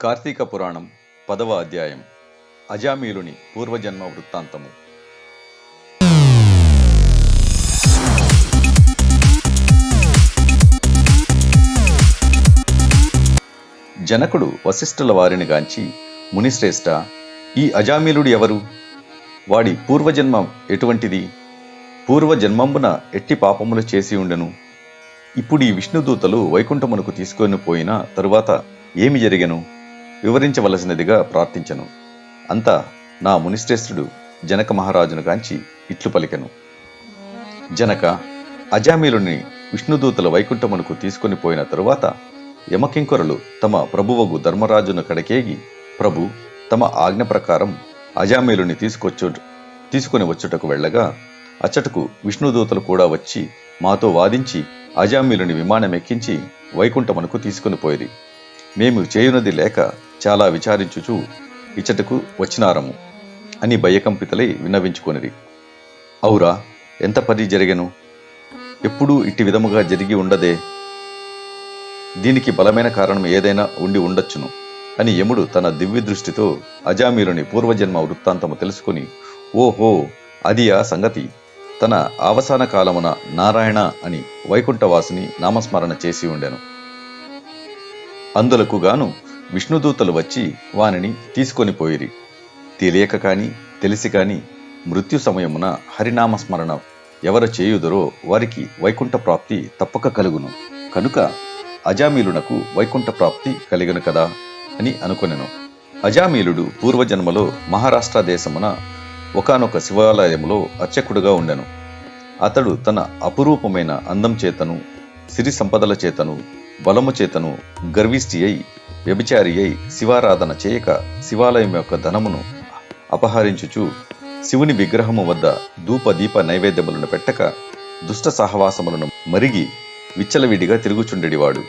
కార్తీక పురాణం పదవ అధ్యాయం. అజామీలుని పూర్వజన్మ వృత్తాంతము. జనకుడు వశిష్ఠుల వారిని గాంచి మునిశ్రేష్ఠ ఈ అజామీలుడు ఎవరు? వాడి పూర్వజన్మం ఎటువంటిది? పూర్వజన్మంబున ఎట్టి పాపములు చేసి ఉండెను? ఇప్పుడు ఈ విష్ణుదూతలు వైకుంఠమునకు తీసుకొని పోయిన తరువాత ఏమి జరిగెను? వివరించవలసినదిగా ప్రార్థించను. అంతా నా మునిశ్రేష్ఠుడు జనక మహారాజును కాంచి ఇట్లు పలికెను. జనక అజామీలుని విష్ణుదూతల వైకుంఠమునకు తీసుకొని పోయిన తరువాత యమకింకరులు తమ ప్రభువగు ధర్మరాజును కడకేగి ప్రభు తమ ఆజ్ఞ ప్రకారం అజామీలుని తీసుకొచ్చు తీసుకొని వచ్చుటకు వెళ్ళగా అచ్చటకు విష్ణుదూతలు కూడా వచ్చి మాతో వాదించి అజామీలుని విమానమెక్కించి వైకుంఠమునకు తీసుకొని పోయిరి. మేము చేయునది లేక చాలా విచారించుచు ఇచ్చటకు వచ్చినారము అని భయకంపితలై విన్నవించుకొనిరి. అవురా ఎంత పని జరిగెను? ఎప్పుడూ ఇట్టి విధముగా జరిగి ఉండదే? దీనికి బలమైన కారణం ఏదైనా ఉండి ఉండొచ్చును అని యముడు తన దివ్య దృష్టితో అజామీరుని పూర్వజన్మ వృత్తాంతము తెలుసుకుని ఓహో అది ఆ సంగతి. తన అవసాన కాలమున నారాయణ అని వైకుంఠవాసిని నామస్మరణ చేసి ఉండెను. అందులకు గాను విష్ణుదూతలు వచ్చి వానిని తీసుకొని పోయిరి. తెలియక కాని తెలిసి కాని మృత్యు సమయమున హరినామస్మరణ ఎవరు చేయుదరో వారికి వైకుంఠ ప్రాప్తి తప్పక కలుగును. కనుక అజామీలునకు వైకుంఠ ప్రాప్తి కలిగను కదా అని అనుకొనెను. అజామీలుడు పూర్వజన్మలో మహారాష్ట్ర దేశమున ఒకానొక శివాలయములో అర్చకుడుగా ఉండెను. అతడు తన అపురూపమైన అందం చేతను సిరి సంపదల చేతను బలము చేతను గర్విష్టి అయి వ్యభిచారి అయి శివారాధన చేయక శివాలయం యొక్క ధనమును అపహరించుచు శివుని విగ్రహము వద్ద ధూప దీప నైవేద్యములను పెట్టక దుష్ట సహవాసములను మరిగి విచ్చలవిడిగా తిరుగుచుండెడివాడు.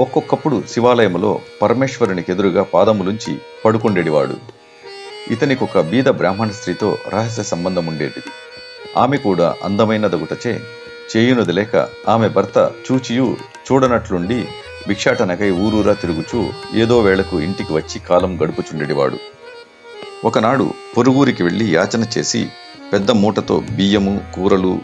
ఒక్కొక్కప్పుడు శివాలయములో పరమేశ్వరునికి ఎదురుగా పాదములుంచి పడుకుండెడివాడు. ఇతనికి ఒక బీద బ్రాహ్మణ స్త్రీతో రహస్య సంబంధం ఉండేటిది ఆమె కూడా అందమైనదగుటచే చేయునది లేక ఆమె భర్త చూచియు చూడనట్లుండి భిక్షాటనకై ఊరూరా తిరుగుచూ ఏదో వేళకు ఇంటికి వచ్చి కాలం గడుపుచుండెడివాడు. ఒకనాడు పొరుగురికి వెళ్ళి యాచన చేసి పెద్ద మూటతో బియ్యము కూరలు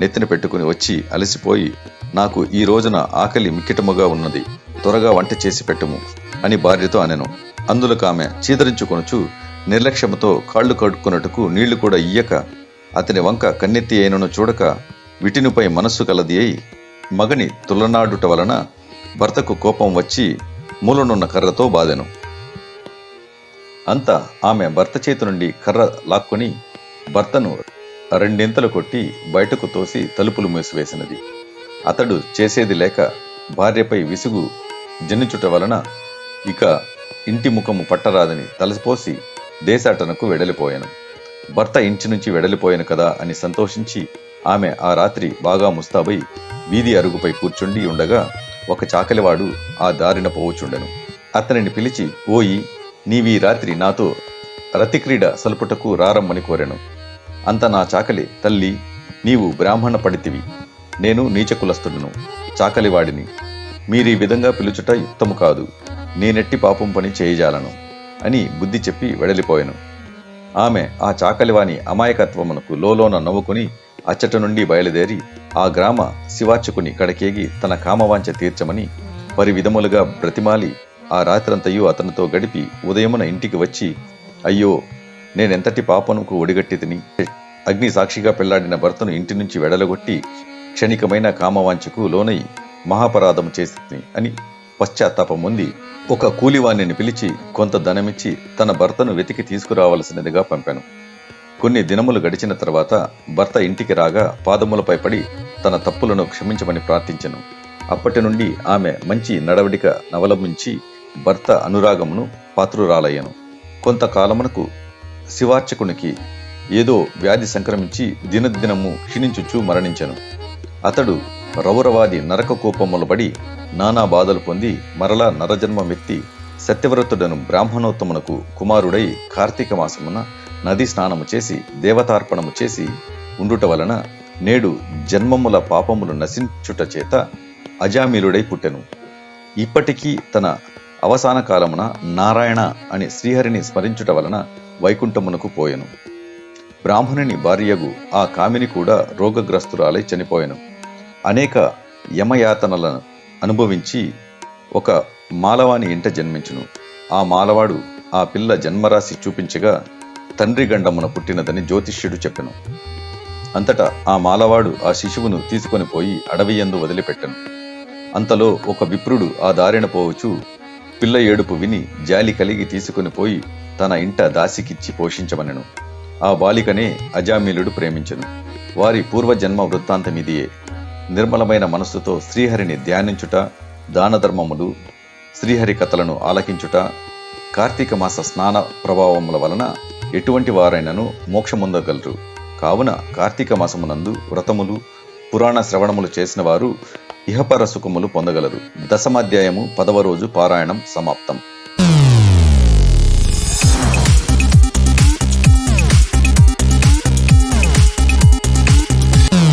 నెత్తిన పెట్టుకుని వచ్చి అలసిపోయి నాకు ఈ రోజున ఆకలి మిక్కిటముగా ఉన్నది త్వరగా వంట చేసి పెట్టుము అని భార్యతో అనెను. అందులకు ఆమె చీదరించుకొనుచు నిర్లక్ష్యముతో కాళ్ళు కడుక్కున్నట్టుకు నీళ్ళు కూడా ఇయ్యక అతని వంక కన్నెత్తి అయినను చూడక విటినుపై మనస్సు కలది అయి మగని తులనాడుట వలన భర్తకు కోపం వచ్చి మూలనున్న కర్రతో బాధెను అంతా ఆమె భర్త చేతి నుండి కర్ర లాక్కొని భర్తను రెండింతలు కొట్టి బయటకు తోసి తలుపులు మూసివేసినది. అతడు చేసేది లేక భార్యపై విసుగు జనిచుట వలన ఇక ఇంటి ముఖము పట్టరాదని తలసిపోసి దేశాటనకు వెడలిపోయాను. భర్త ఇంటి నుంచి వెడలిపోయాను కదా అని సంతోషించి ఆమె ఆ రాత్రి బాగా ముస్తాబై వీధి అరుగుపై కూర్చుండి ఉండగా ఒక చాకలివాడు ఆ దారిన పోవచుండెను. అతనిని పిలిచి ఓయి నీవీ రాత్రి నాతో రతిక్రీడ సలుపుటకు రారమ్మని కోరెను. అంత నా చాకలి తల్లి నీవు బ్రాహ్మణ పడితివి. నేను నీచకులస్తుడును చాకలివాడిని. మీరీ విధంగా పిలుచుట యుక్తము కాదు. నేనెట్టి పాపం పని చేయజాలను అని బుద్ధి చెప్పి వెడలిపోయాను. ఆమె ఆ చాకలివాని అమాయకత్వమునకు లోలోన నవ్వుకుని అచ్చట నుండి బయలుదేరి ఆ గ్రామ శివార్చకుని కడకేగి తన కామవాంఛ తీర్చమని పరి విధములుగా బ్రతిమాలి ఆ రాత్రంతయు అతనితో గడిపి ఉదయమున ఇంటికి వచ్చి అయ్యో నేనెంతటి పాపనుకు ఒడిగట్టి తిని అగ్ని సాక్షిగా పెళ్ళాడిన భర్తను ఇంటి నుంచి వెడలగొట్టి క్షణికమైన కామవాంఛకు లోనై మహాపరాధము చేసి అని పశ్చాత్తాపముంది ఒక కూలివాణ్ణిని పిలిచి కొంత ధనమిచ్చి తన భర్తను వెతికి తీసుకురావలసినదిగా పంపాను. కొన్ని దినములు గడిచిన తర్వాత భర్త ఇంటికి రాగా పాదములపై పడి తన తప్పులను క్షమించమని ప్రార్థించెను. అప్పటి నుండి ఆమె మంచి నడవడిక నవలంబించి భర్త అనురాగమును పాత్రురాలయ్యను. కొంతకాలమునకు శివార్చకునికి ఏదో వ్యాధి సంక్రమించి దినదినము క్షీణించుచూ మరణించెను. అతడు రౌరవాది నరక కోపములు పడి నానా బాధలు పొంది మరలా నరజన్మమెత్తి సత్యవ్రతుడను బ్రాహ్మణోత్తమునకు కుమారుడై కార్తీక మాసమున నది స్నానము చేసి దేవతార్పణము చేసి ఉండుట వలన నేడు జన్మముల పాపములు నశించుట చేత అజామీలుడై పుట్టెను. ఇప్పటికీ తన అవసాన కాలమున నారాయణ అని శ్రీహరిని స్మరించుట వలన వైకుంఠమునకు పోయెను. బ్రాహ్మణుని భార్యగు ఆ కామిని కూడా రోగగ్రస్తురాలై చనిపోయెను. అనేక యమయాతనలను అనుభవించి ఒక మాలవాని ఇంట జన్మించును. ఆ మాలవాడు ఆ పిల్ల జన్మరాశి చూపించగా తండ్రి గండమున పుట్టినదని జ్యోతిష్యుడు చెప్పెను. అంతటా ఆ మాలవాడు ఆ శిశువును తీసుకొని పోయి అడవి యందు వదిలిపెట్టెను. అంతలో ఒక విప్రుడు ఆ దారిన పోవచ్చు పిల్ల ఏడుపు విని జాలి కలిగి తీసుకొని పోయి తన ఇంట దాసికిచ్చి పోషించమనెను. ఆ బాలికనే అజామీలుడు ప్రేమించెను. వారి పూర్వజన్మ వృత్తాంతమిదియే. నిర్మలమైన మనస్సుతో శ్రీహరిని ధ్యానించుట దానధర్మములు శ్రీహరి కథలను ఆలకించుట కార్తీక మాస స్నాన ప్రభావముల వలన ఎటువంటి వారైనను మోక్షముందగలరు కావున కార్తీక మాసమునందు వ్రతములు పురాణ శ్రవణములు చేసిన వారు ఇహపర సుఖములు పొందగలరు. దశమాధ్యాయము పదవ రోజు పారాయణం సమాప్తం.